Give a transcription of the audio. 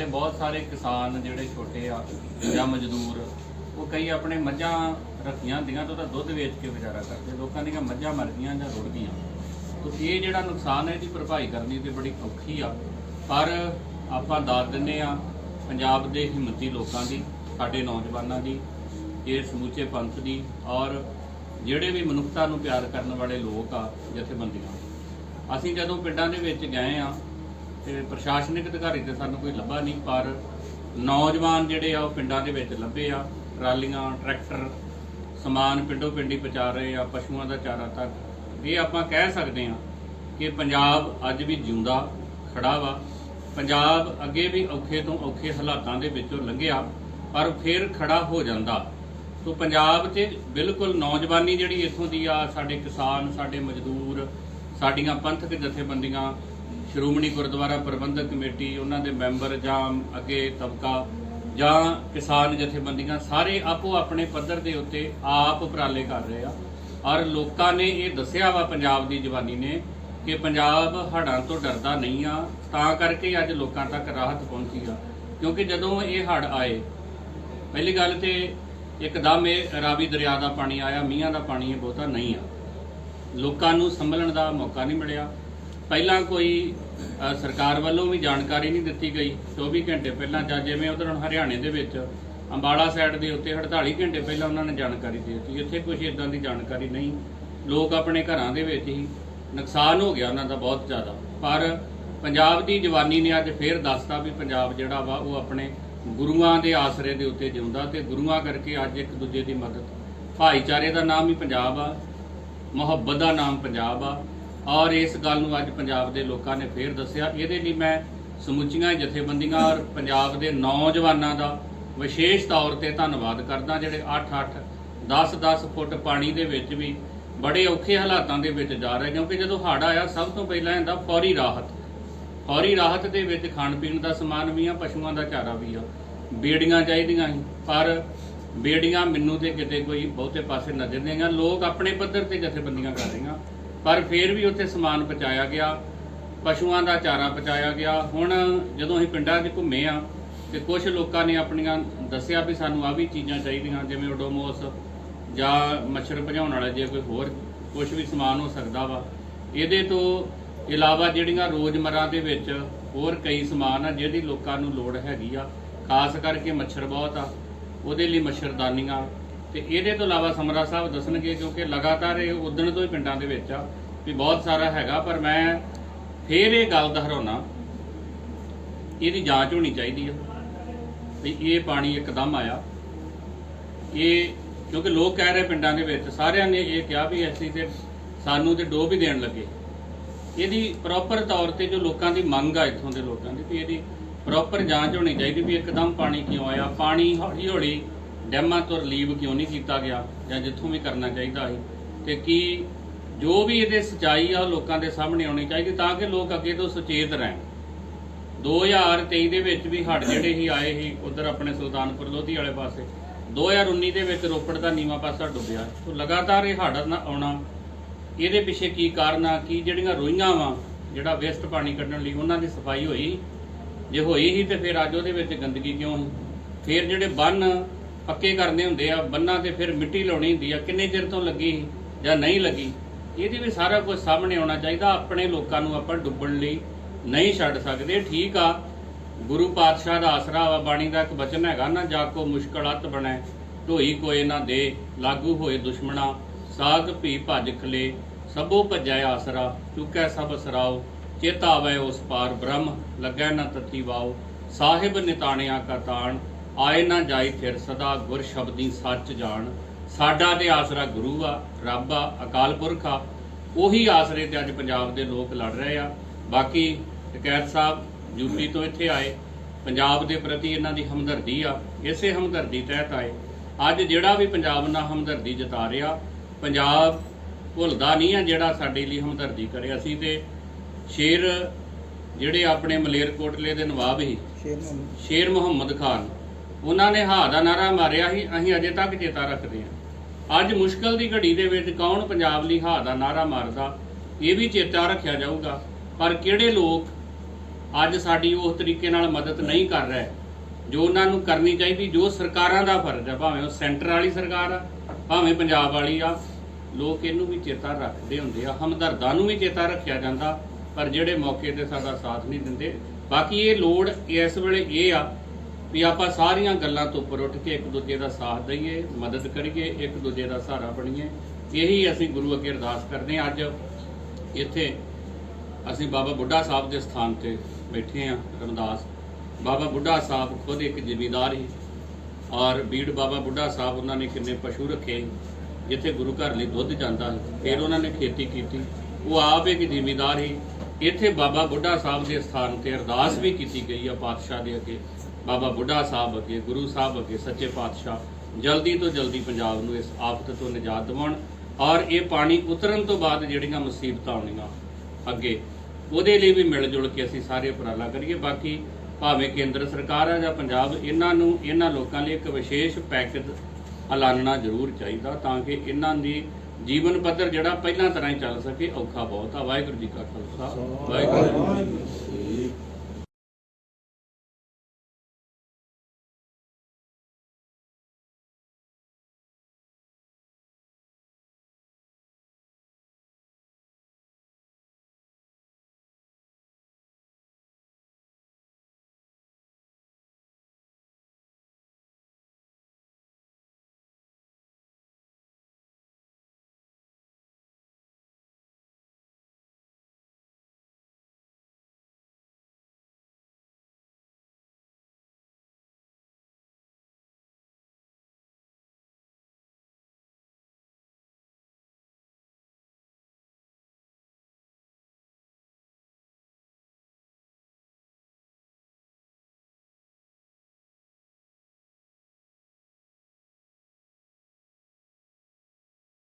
ਸਾਡੇ ਬਹੁਤ ਸਾਰੇ ਕਿਸਾਨ ਜਿਹੜੇ ਛੋਟੇ ਆ ਜਾਂ ਮਜ਼ਦੂਰ, ਉਹ ਕਈ ਆਪਣੇ ਮੱਝਾਂ ਰੱਖੀਆਂ ਹੁੰਦੀਆਂ ਤਾਂ ਉਹਦਾ ਦੁੱਧ ਵੇਚ ਕੇ ਗੁਜ਼ਾਰਾ ਕਰਦੇ ਲੋਕਾਂ ਦੀਆਂ ਮੱਝਾਂ ਮਰ ਗਈਆਂ ਜਾਂ ਰੁੜ ਗਈਆਂ। ਤੋ ਇਹ ਜਿਹੜਾ ਨੁਕਸਾਨ ਹੈ ਇਹਦੀ ਭਰਪਾਈ ਕਰਨੀ ਤੇ ਬੜੀ ਔਖੀ ਆ। ਪਰ ਆਪਾਂ ਦਾਤ ਦਿੰਨੇ ਆ, ਪੰਜਾਬ ਦੇ ਹਿੰਮਤੀ ਲੋਕਾਂ ਦੀ, ਸਾਡੇ ਨੌਜਵਾਨਾਂ ਦੀ, ਇਹ ਸਮੁੱਚੇ ਪੰਥ ਦੀ ਔਰ ਜਿਹੜੇ ਵੀ ਮਨੁੱਖਤਾ ਨੂੰ ਪਿਆਰ ਕਰਨ ਵਾਲੇ ਲੋਕ ਆ, ਜਥੇਬੰਦੀਆਂ। ਅਸੀਂ ਜਦੋਂ ਪਿੰਡਾਂ ਦੇ ਵਿੱਚ ਗਏ ਆ ਤੇ ਪ੍ਰਸ਼ਾਸਨਿਕ ਅਧਿਕਾਰੀ ਤੇ ਸਾਨੂੰ ਕੋਈ ਲੱਭਾ ਨਹੀਂ, ਪਰ ਨੌਜਵਾਨ ਜਿਹੜੇ ਆ ਉਹ ਪਿੰਡਾਂ ਦੇ ਵਿੱਚ ਲੱਭੇ ਆ। ਟਰਾਲੀਆਂ, ਟਰੈਕਟਰ, ਸਮਾਨ ਪਿੰਡੋਂ ਪਿੰਡੀ ਪਹੁੰਚਾ ਰਹੇ ਆ, ਪਸ਼ੂਆਂ ਦਾ ਚਾਰਾ ਤੱਕ। ਇਹ ਆਪਾਂ ਕਹਿ ਸਕਦੇ ਆ ਕਿ ਪੰਜਾਬ ਅੱਜ ਵੀ ਜਿਉਂਦਾ, ਖੜਾ ਵਾ। ਪੰਜਾਬ ਅੱਗੇ ਵੀ ਔਖੇ ਤੋਂ ਔਖੇ ਹਾਲਾਤਾਂ ਦੇ ਵਿੱਚੋਂ ਲੰਘਿਆ, ਪਰ ਫਿਰ ਖੜਾ ਹੋ ਜਾਂਦਾ। ਸੋ ਪੰਜਾਬ 'ਚ ਬਿਲਕੁਲ ਨੌਜਵਾਨੀ ਜਿਹੜੀ ਇੱਥੋਂ ਦੀ ਆ, ਸਾਡੇ ਕਿਸਾਨ, ਸਾਡੇ ਮਜ਼ਦੂਰ, ਸਾਡੀਆਂ ਪੰਥਕ ਜਥੇਬੰਦੀਆਂ ਸ਼੍ਰੋਮਣੀ ਗੁਰਦੁਆਰਾ ਪ੍ਰਬੰਧਕ ਕਮੇਟੀ, ਉਹਨਾਂ ਦੇ ਮੈਂਬਰ ਜਾਂ ਅੱਗੇ ਤਬਕਾ ਜਾਂ ਕਿਸਾਨ ਜਥੇਬੰਦੀਆਂ ਸਾਰੇ ਆਪੋ ਆਪਣੇ ਪੱਧਰ ਦੇ ਉੱਤੇ ਆਪ ਉਪਰਾਲੇ ਕਰ ਰਹੇ ਆ। ਔਰ ਲੋਕਾਂ ਨੇ ਇਹ ਦੱਸਿਆ ਵਾ ਪੰਜਾਬ ਦੀ ਜਵਾਨੀ ਨੇ ਕਿ ਪੰਜਾਬ ਹੜ੍ਹਾਂ ਤੋਂ ਡਰਦਾ ਨਹੀਂ ਆ। ਤਾਂ ਕਰਕੇ ਅੱਜ ਲੋਕਾਂ ਤੱਕ ਰਾਹਤ ਪਹੁੰਚੀ ਆ। ਕਿਉਂਕਿ ਜਦੋਂ ਇਹ ਹੜ੍ਹ ਆਏ, ਪਹਿਲੀ ਗੱਲ ਤੇ ਇੱਕਦਮ ਇਹ ਰਾਵੀ ਦਰਿਆ ਦਾ ਪਾਣੀ ਆਇਆ, ਮੀਂਹਾਂ ਦਾ ਪਾਣੀ ਇਹ ਬਹੁਤਾ ਨਹੀਂ ਆ। ਲੋਕਾਂ ਨੂੰ ਸੰਭਲਣ ਦਾ ਮੌਕਾ ਨਹੀਂ ਮਿਲਿਆ। ਪਹਿਲਾਂ ਕੋਈ ਸਰਕਾਰ ਵੱਲੋਂ ਵੀ ਜਾਣਕਾਰੀ ਨਹੀਂ ਦਿੱਤੀ ਗਈ। 24 ਘੰਟੇ ਪਹਿਲਾਂ ਜਾਂ ਜਿਵੇਂ ਉਧਰ ਹਰਿਆਣੇ ਦੇ ਵਿੱਚ, ਅੰਬਾਲਾ ਸਾਈਡ ਦੇ ਉੱਤੇ 48 ਘੰਟੇ ਪਹਿਲਾਂ ਉਹਨਾਂ ਨੇ ਜਾਣਕਾਰੀ ਦੇ ਦਿੱਤੀ। ਇੱਥੇ ਕੁਝ ਇਦਾਂ ਦੀ ਜਾਣਕਾਰੀ ਨਹੀਂ। ਲੋਕ ਆਪਣੇ ਘਰਾਂ ਦੇ ਵਿੱਚ ਹੀ ਨੁਕਸਾਨ ਹੋ ਗਿਆ ਉਹਨਾਂ ਦਾ ਬਹੁਤ ਜ਼ਿਆਦਾ। ਪਰ ਪੰਜਾਬ ਦੀ ਜਵਾਨੀ ਨੇ ਅੱਜ ਫੇਰ ਦੱਸਤਾ ਵੀ ਪੰਜਾਬ ਜਿਹੜਾ ਵਾ, ਉਹ ਆਪਣੇ ਗੁਰੂਆਂ ਦੇ ਆਸਰੇ ਦੇ ਉੱਤੇ ਜਿਉਂਦਾ ਤੇ ਗੁਰੂਆਂ ਕਰਕੇ ਅੱਜ ਇੱਕ ਦੂਜੇ ਦੀ ਮਦਦ। ਭਾਈਚਾਰੇ ਦਾ ਨਾਮ ਹੀ ਪੰਜਾਬ ਆ, ਮੁਹੱਬਤ ਦਾ ਨਾਮ ਪੰਜਾਬ ਆ। ਔਰ ਇਸ ਗੱਲ ਨੂੰ ਅੱਜ ਪੰਜਾਬ ਦੇ ਲੋਕਾਂ ਨੇ ਫੇਰ ਦੱਸਿਆ। ਇਹਦੇ ਲਈ ਮੈਂ ਸਮੁੱਚੀਆਂ ਜਥੇਬੰਦੀਆਂ ਔਰ ਪੰਜਾਬ ਦੇ ਨੌਜਵਾਨਾਂ ਦਾ ਵਿਸ਼ੇਸ਼ ਤੌਰ ਤੇ ਧੰਨਵਾਦ ਕਰਦਾ, ਜਿਹੜੇ 8-8 10-10 ਫੁੱਟ ਪਾਣੀ ਦੇ ਵਿੱਚ ਵੀ ਬੜੇ ਔਖੇ ਹਾਲਾਤਾਂ ਦੇ ਵਿੱਚ ਜਾ ਰਹੇ ਕਿਉਂਕਿ ਜਦੋਂ ਹੜ੍ਹ ਆਇਆ, ਸਭ ਤੋਂ ਪਹਿਲਾਂ ਇਹਦਾ ਫੌਰੀ ਰਾਹਤ ਫੌਰੀ ਰਾਹਤ ਦੇ ਵਿੱਚ ਖਾਣ ਪੀਣ ਦਾ ਸਮਾਨ ਵੀ ਆ, ਪਸ਼ੂਆਂ ਦਾ ਚਾਰਾ ਵੀ ਆ। ਬੇੜੀਆਂ ਚਾਹੀਦੀਆਂ ਸੀ, ਪਰ ਬੇੜੀਆਂ ਮੈਨੂੰ ਤੇ ਕਿਤੇ ਕੋਈ ਬਹੁਤੇ ਪਾਸੇ ਨਜ਼ਰ ਨਹੀਂ ਆ ਲੋਕ ਆਪਣੇ ਪੱਧਰ ਤੇ ਜਥੇਬੰਦੀਆਂ ਕਰ ਰਹੀਆਂ। ਪਰ ਫਿਰ ਵੀ ਉੱਥੇ ਸਮਾਨ ਪਹੁੰਚਾਇਆ ਗਿਆ, ਪਸ਼ੂਆਂ ਦਾ ਚਾਰਾ ਪਹੁੰਚਾਇਆ ਗਿਆ। ਹੁਣ ਜਦੋਂ ਅਸੀਂ ਪਿੰਡਾਂ 'ਚ ਘੁੰਮੇ ਆ ਤੇ ਕੁਝ ਲੋਕਾਂ ਨੇ ਆਪਣੀਆਂ ਦੱਸਿਆ ਵੀ ਸਾਨੂੰ ਆ ਵੀ ਚੀਜ਼ਾਂ ਚਾਹੀਦੀਆਂ, ਜਿਵੇਂ ਓਡੋਮੋਸ ਜਾਂ ਮੱਛਰ ਭਜਾਉਣ ਵਾਲਾ ਜੇ ਕੋਈ ਹੋਰ ਕੁਝ ਵੀ ਸਮਾਨ ਹੋ ਸਕਦਾ ਵਾ। ਇਹਦੇ ਤੋਂ ਇਲਾਵਾ ਜਿਹੜੀਆਂ ਰੋਜ਼ਮਰਾ ਦੇ ਵਿੱਚ ਹੋਰ ਕਈ ਸਮਾਨ ਆ ਜਿਹਦੀ ਲੋਕਾਂ ਨੂੰ ਲੋੜ ਹੈਗੀ ਆ, ਖਾਸ ਕਰਕੇ ਮੱਛਰ ਬਹੁਤ ਆ, ਉਹਦੇ ਲਈ ਮੱਛਰਦਾਨੀਆਂ ਤੇ ਇਹਦੇ ਤੋਂ ਇਲਾਵਾ ਸਮਰਾ ਸਾਹਿਬ ਦੱਸਣਗੇ ਕਿਉਂਕਿ ਲਗਾਤਾਰ ਇਹ ਉਦਣ ਤੋਂ ਹੀ ਪਿੰਡਾਂ ਦੇ ਵਿੱਚ ਆ ਵੀ ਬਹੁਤ ਸਾਰਾ ਹੈਗਾ, ਪਰ ਮੈਂ ਫੇਰ ਇਹ ਗੱਲ ਦੁਹਰਾਉਣਾ, ਇਹਦੀ ਜਾਂਚ ਹੋਣੀ ਚਾਹੀਦੀ ਆ ਵੀ ਇਹ ਪਾਣੀ ਇੱਕਦਮ ਆਇਆ। ਇਹ ਕਿਉਂਕਿ ਲੋਕ ਕਹਿ ਰਹੇ ਪਿੰਡਾਂ ਦੇ ਵਿੱਚ, ਸਾਰਿਆਂ ਨੇ ਇਹ ਕਿਹਾ ਵੀ ਅਸੀਂ ਤੇ ਸਾਨੂੰ ਤੇ ਡੋਬ ਹੀ ਦੇਣ ਲੱਗੇ। ਇਹਦੀ ਪ੍ਰੋਪਰ ਤੌਰ ਤੇ ਜੋ ਲੋਕਾਂ ਦੀ ਮੰਗ ਆ ਇੱਥੋਂ ਦੇ ਲੋਕਾਂ ਦੀ, ਵੀ ਇਹਦੀ ਪ੍ਰੋਪਰ ਜਾਂਚ ਹੋਣੀ ਚਾਹੀਦੀ ਵੀ ਇੱਕਦਮ ਪਾਣੀ ਕਿਉਂ ਆਇਆ? ਪਾਣੀ ਹੌਲੀ ਹੌਲੀ ਡੈਮਾਂ ਤੋਂ ਰਿਲੀਵ ਕਿਉਂ ਨਹੀਂ ਕੀਤਾ ਗਿਆ ਜਾਂ ਜਿੱਥੋਂ ਵੀ ਕਰਨਾ ਚਾਹੀਦਾ ਸੀ? ਤੇ ਕੀ ਜੋ ਵੀ ਇਹਦੇ ਸਚਾਈ ਆ ਉਹ ਲੋਕਾਂ ਦੇ ਸਾਹਮਣੇ ਆਉਣੀ ਚਾਹੀਦੀ ਤਾਂ ਕਿ ਲੋਕ ਅੱਗੇ ਤੋਂ ਸੁਚੇਤ ਰਹਿਣ। 2023 ਦੇ ਵਿੱਚ ਵੀ ਹੜ੍ਹ ਜਿਹੜੇ ਹੀ ਆਏ ਸੀ, ਉਧਰ ਆਪਣੇ ਸੁਲਤਾਨਪੁਰ ਲੋਧੀ ਵਾਲੇ ਪਾਸੇ। 2019 ਦੇ ਵਿੱਚ ਰੋਪੜ ਦਾ ਨੀਵਾ ਪਾਸਾ ਡੁੱਬਿਆ। ਸੋ ਲਗਾਤਾਰ ਇਹ ਹੜ੍ਹ ਨਾ ਆਉਣਾ, ਇਹਦੇ ਪਿੱਛੇ ਕੀ ਕਾਰਨ ਆ, ਕੀ ਜਿਹੜੀਆਂ ਰੋਈਆਂ ਵਾ, ਜਿਹੜਾ ਵੇਸਟ ਪਾਣੀ ਕੱਢਣ ਲਈ ਉਹਨਾਂ ਦੀ ਸਫ਼ਾਈ ਹੋਈ, ਜੇ ਹੋਈ ਸੀ ਤੇ ਫਿਰ ਅੱਜ ਉਹਦੇ ਵਿੱਚ ਗੰਦਗੀ ਕਿਉਂ ਸੀ? ਫਿਰ ਜਿਹੜੇ ਬੰਨ ਪੱਕੇ ਕਰਨੇ ਹੁੰਦੇ ਆ, ਬੰਨਾਂ ਤੇ ਫਿਰ ਮਿੱਟੀ ਲਾਉਣੀ ਹੁੰਦੀ ਆ, ਕਿੰਨੇ ਚਿਰ ਤੋਂ ਲੱਗੀ ਸੀ ਜਾਂ ਨਹੀਂ ਲੱਗੀ? ਇਹਦੀ ਵੀ ਸਾਰਾ ਕੁਝ ਸਾਹਮਣੇ ਆਉਣਾ ਚਾਹੀਦਾ, ਆਪਣੇ ਲੋਕਾਂ ਨੂੰ ਆਪਾਂ ਡੁੱਬਣ ਲਈ ਨਹੀਂ ਛੱਡ ਸਕਦੇ। ਠੀਕ ਆ, ਗੁਰੂ ਪਾਤਸ਼ਾਹ ਦਾ ਆਸਰਾ ਵਾ, ਬਾਣੀ ਦਾ ਇੱਕ ਬਚਨ ਹੈਗਾ ਨਾ, ਜਾ ਕੋ ਮੁਸ਼ਕਲ ਅਤ ਬਣੈ ਢੋਈ ਕੋਏ ਨਾ ਦੇ, ਲਾਗੂ ਹੋਏ ਦੁਸ਼ਮਣਾ ਸਾਗ ਭੀ ਭੱਜ ਖਲੇ, ਸਭੋ ਭਜੈ ਆਸਰਾ, ਚੁੱਕੈ ਸਭ ਸਰਾਉ ਚੇਤਾ ਆਵੇ ਉਸ ਪਾਰ ਬ੍ਰਹਮ, ਲੱਗੈ ਨਾ ਤਤੀ ਵਾਉ ਸਾਹਿਬ ਨਿਤਾਣਿਆ ਕਾ ਤਾਣ ਆਏ ਨਾ ਜਾਈ ਫਿਰ ਸਦਾ ਗੁਰ ਸ਼ਬਦੀ ਸੱਚ ਜਾਣ। ਸਾਡਾ ਤੇ ਆਸਰਾ ਗੁਰੂ ਆ ਰੱਬ ਆ ਅਕਾਲ ਪੁਰਖ ਆ। ਉਹੀ ਆਸਰੇ ਤੇ ਅੱਜ ਪੰਜਾਬ ਦੇ ਲੋਕ ਲੜ ਰਹੇ ਆ। ਬਾਕੀ ਟਕੈਤ ਸਾਹਿਬ ਯੂਪੀ ਤੋਂ ਇੱਥੇ ਆਏ। ਪੰਜਾਬ ਦੇ ਪ੍ਰਤੀ ਇਹਨਾਂ ਦੀ ਹਮਦਰਦੀ ਆ। ਇਸੇ ਹਮਦਰਦੀ ਤਹਿਤ ਆਏ। ਅੱਜ ਜਿਹੜਾ ਵੀ ਪੰਜਾਬ ਨਾਲ ਹਮਦਰਦੀ ਜਤਾ ਰਿਹਾ ਪੰਜਾਬ ਭੁੱਲਦਾ ਨਹੀਂ ਆ ਜਿਹੜਾ ਸਾਡੇ ਲਈ ਹਮਦਰਦੀ ਕਰੇ। ਅਸੀਂ ਤੇ ਸ਼ੇਰ ਜਿਹੜੇ ਆਪਣੇ ਮਲੇਰਕੋਟਲੇ ਦੇ ਨਵਾਬ ਸੀ ਸ਼ੇਰ ਮੁਹੰਮਦ ਖਾਨ ਉਹਨਾਂ ਨੇ ਹਾ ਦਾ ਨਾਰਾ ਮਾਰਿਆ ਸੀ, ਅਸੀਂ ਅਜੇ ਤੱਕ ਚੇਤਾ ਰੱਖਦੇ ਹਾਂ। ਅੱਜ ਮੁਸ਼ਕਲ ਦੀ ਘੜੀ ਦੇ ਵਿੱਚ ਕੌਣ ਪੰਜਾਬ ਲਈ ਹਾ ਦਾ ਨਾਰਾ ਮਾਰਦਾ, ਇਹ ਵੀ ਚੇਤਾ ਰੱਖਿਆ ਜਾਊਗਾ। ਪਰ ਕਿਹੜੇ ਲੋਕ ਅੱਜ ਸਾਡੀ ਉਸ ਤਰੀਕੇ ਨਾਲ ਮਦਦ ਨਹੀਂ ਕਰ ਰਹੇ, ਜੋ ਉਹਨਾਂ ਨੂੰ ਕਰਨੀ ਚਾਹੀਦੀ, ਜੋ ਸਰਕਾਰਾਂ ਦਾ ਫਰਜ਼ ਹੈ ਭਾਵੇਂ ਉਹ ਸੈਂਟਰ ਵਾਲੀ ਸਰਕਾਰ ਆ, ਭਾਵੇਂ ਪੰਜਾਬ ਵਾਲੀ ਆ, ਲੋਕ ਇਹਨੂੰ ਵੀ ਚੇਤਾ ਰੱਖਦੇ ਹੁੰਦੇ ਆ। ਹਮਦਰਦਾਂ ਨੂੰ ਵੀ ਚੇਤਾ ਰੱਖਿਆ ਜਾਂਦਾ, ਪਰ ਜਿਹੜੇ ਮੌਕੇ ਤੇ ਸਾਡਾ ਸਾਥ ਨਹੀਂ ਦਿੰਦੇ, ਬਾਕੀ ਇਹ ਲੋੜ ਇਸ ਵੇਲੇ ਇਹ ਆ ਵੀ ਆਪਾਂ ਸਾਰੀਆਂ ਗੱਲਾਂ ਤੋਂ ਉੱਪਰ ਉੱਠ ਕੇ ਇੱਕ ਦੂਜੇ ਦਾ ਸਾਥ ਦਈਏ, ਮਦਦ ਕਰੀਏ, ਇੱਕ ਦੂਜੇ ਦਾ ਸਹਾਰਾ ਬਣੀਏ। ਇਹੀ ਅਸੀਂ ਗੁਰੂ ਅੱਗੇ ਅਰਦਾਸ ਕਰਦੇ ਹਾਂ। ਅੱਜ ਇੱਥੇ ਅਸੀਂ ਬਾਬਾ ਬੁੱਢਾ ਸਾਹਿਬ ਦੇ ਸਥਾਨ ਤੇ ਬੈਠੇ ਹਾਂ, ਰਮਦਾਸ। ਬਾਬਾ ਬੁੱਢਾ ਸਾਹਿਬ ਖੁਦ ਇੱਕ ਜ਼ਿਮੀਦਾਰ ਸੀ ਔਰ ਬੀੜ ਬਾਬਾ ਬੁੱਢਾ ਸਾਹਿਬ ਉਹਨਾਂ ਨੇ ਕਿੰਨੇ ਪਸ਼ੂ ਰੱਖੇ, ਜਿੱਥੇ ਗੁਰੂ ਘਰ ਲਈ ਦੁੱਧ ਜਾਂਦਾ ਫਿਰ ਉਹਨਾਂ ਨੇ ਖੇਤੀ ਕੀਤੀ। ਉਹ ਆਪ ਇੱਕ ਜ਼ਿਮੀਦਾਰ ਸੀ। ਇੱਥੇ ਬਾਬਾ ਬੁੱਢਾ ਸਾਹਿਬ ਦੇ ਸਥਾਨ ਤੇ ਅਰਦਾਸ ਵੀ ਕੀਤੀ ਗਈ ਆ ਪਾਤਸ਼ਾਹ ਦੇ ਅੱਗੇ। ਬਾਬਾ ਬੁੱਢਾ ਸਾਹਿਬ ਅੱਗੇ, ਗੁਰੂ ਸਾਹਿਬ ਅੱਗੇ, ਸੱਚੇ ਪਾਤਸ਼ਾਹ ਜਲਦੀ ਤੋਂ ਜਲਦੀ ਪੰਜਾਬ ਨੂੰ ਇਸ ਆਫਤ ਤੋਂ ਨਿਜਾਤ ਦਿਵਾਉਣ ਔਰ ਇਹ ਪਾਣੀ ਉਤਰਨ ਤੋਂ ਬਾਅਦ ਜਿਹੜੀਆਂ ਮੁਸੀਬਤਾਂ ਆਉਣੀਆਂ ਅੱਗੇ, ਉਹਦੇ ਲਈ ਵੀ ਮਿਲ ਜੁਲ ਕੇ ਅਸੀਂ ਸਾਰੇ ਉਪਰਾਲਾ ਕਰੀਏ। ਬਾਕੀ ਭਾਵੇਂ ਕੇਂਦਰ ਸਰਕਾਰ ਆ ਜਾਂ ਪੰਜਾਬ, ਇਹਨਾਂ ਨੂੰ, ਇਹਨਾਂ ਲੋਕਾਂ ਲਈ ਇੱਕ ਵਿਸ਼ੇਸ਼ ਪੈਕੇਜ ਐਲਾਨਣਾ ਜ਼ਰੂਰ ਚਾਹੀਦਾ ਤਾਂ ਕਿ ਇਹਨਾਂ ਦੀ ਜੀਵਨ ਪੱਧਰ ਜਿਹੜਾ ਪਹਿਲਾਂ ਤਰ੍ਹਾਂ ਹੀ ਚੱਲ ਸਕੇ, ਔਖਾ ਬਹੁਤ ਆ। ਵਾਹਿਗੁਰੂ ਜੀ ਕਾ ਖਾਲਸਾ, ਵਾਹਿਗੁਰੂ ਜੀ